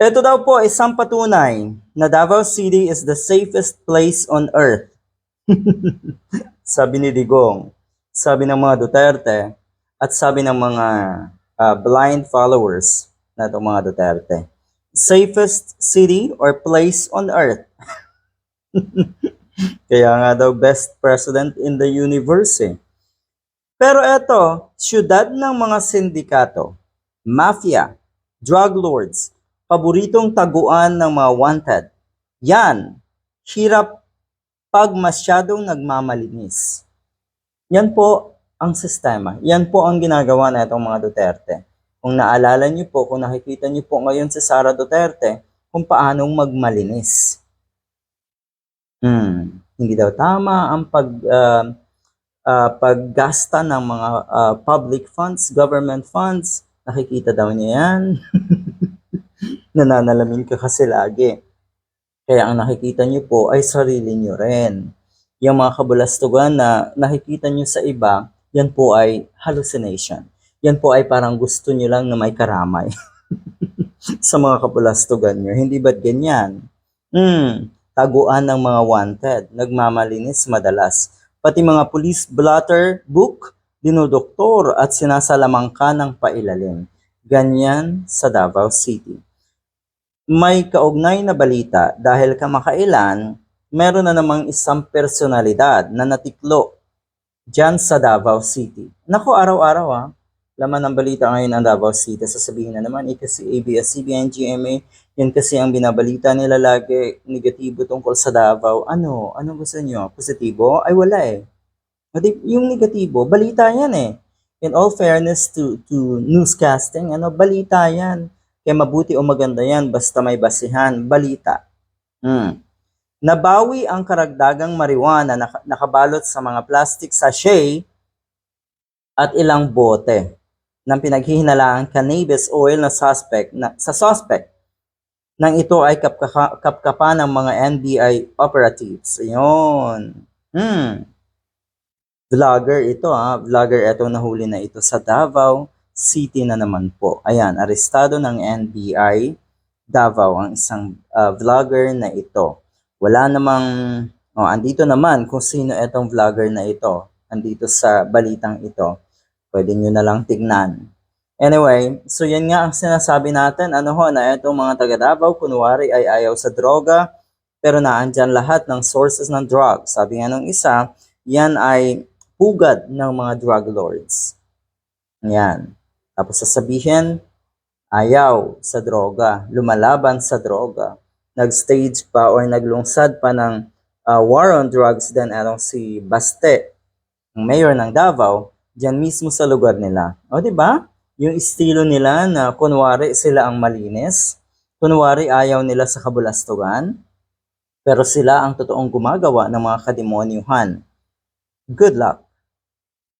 Ito daw po isang patunay na Davao City is the safest place on earth. sabi ni Digong, sabi ng mga Duterte, at sabi ng mga ah, blind followers na itong mga Duterte. Safest city or place on earth. Kaya nga daw best president in the universe eh. Pero eto, syudad ng mga sindikato, mafia, drug lords, paboritong taguan ng mga wanted. Yan, hirap pag masyadong nagmamalinis. Yan po ang sistema. Yan po ang ginagawa na itong mga Duterte. Kung naalala niyo po, kung nakikita niyo po ngayon si Sara Duterte, kung paanong magmalinis. Hmm, hindi daw tama ang pag ah, ah, paggasta ng mga ah, public funds, government funds. Nakikita daw niya yan. Nananalamin ka kasi lagi. Kaya ang nakikita niyo po ay sarili niyo rin. Yung mga kabulastugan na nakikita niyo sa iba, yan po ay hallucination. Yan po ay parang gusto niyo lang na may karamay sa mga kabulastugan niyo. Hindi ba't ganyan? Hmm, taguan ng mga wanted, nagmamalinis madalas. Pati mga police blotter book, dinodoktor at sinasalamangka ng pailalim. Ganyan sa Davao City. May kaugnay na balita dahil kamakailan, meron na namang isang personalidad na natiklo dyan sa Davao City. Nako, araw-araw ah. Laman ng balita ngayon ang Davao City. Sasabihin na naman, eh kasi ABS-CBN, GMA, yan kasi ang binabalita nila lagi, negatibo tungkol sa Davao. Ano? Ano gusto nyo? Positibo? Ay wala eh. Yung negatibo, balita yan eh. In all fairness to to newscasting, ano, balita yan. Kaya mabuti o maganda yan, basta may basihan, balita. Hmm. Nabawi ang karagdagang marijuana na naka- nakabalot sa mga plastic sachet at ilang bote ng pinaghihinalaang cannabis oil na suspect na, sa suspect nang ito ay kapkapa ng mga NBI operatives. Ayun. Hmm. Vlogger ito ha. Vlogger itong nahuli na ito sa Davao City na naman po. Ayan, arestado ng NBI Davao ang isang ah, vlogger na ito. Wala namang, oh, andito naman kung sino itong vlogger na ito. Andito sa balitang ito. Pwede nyo na lang tignan. Anyway, so yan nga ang sinasabi natin, ano ho, na itong mga taga Davao, kunwari ay ayaw sa droga, pero naandyan lahat ng sources ng drugs. Sabi nga nung isa, yan ay pugad ng mga drug lords. Yan. Tapos sasabihin, ayaw sa droga, lumalaban sa droga, nag-stage pa or naglungsad pa ng uh, war on drugs then anong si Baste, ang mayor ng Davao, diyan mismo sa lugar nila. O di ba? Yung estilo nila na kunwari sila ang malinis, kunwari ayaw nila sa kabulastugan, pero sila ang totoong gumagawa ng mga kademonyuhan. Good luck.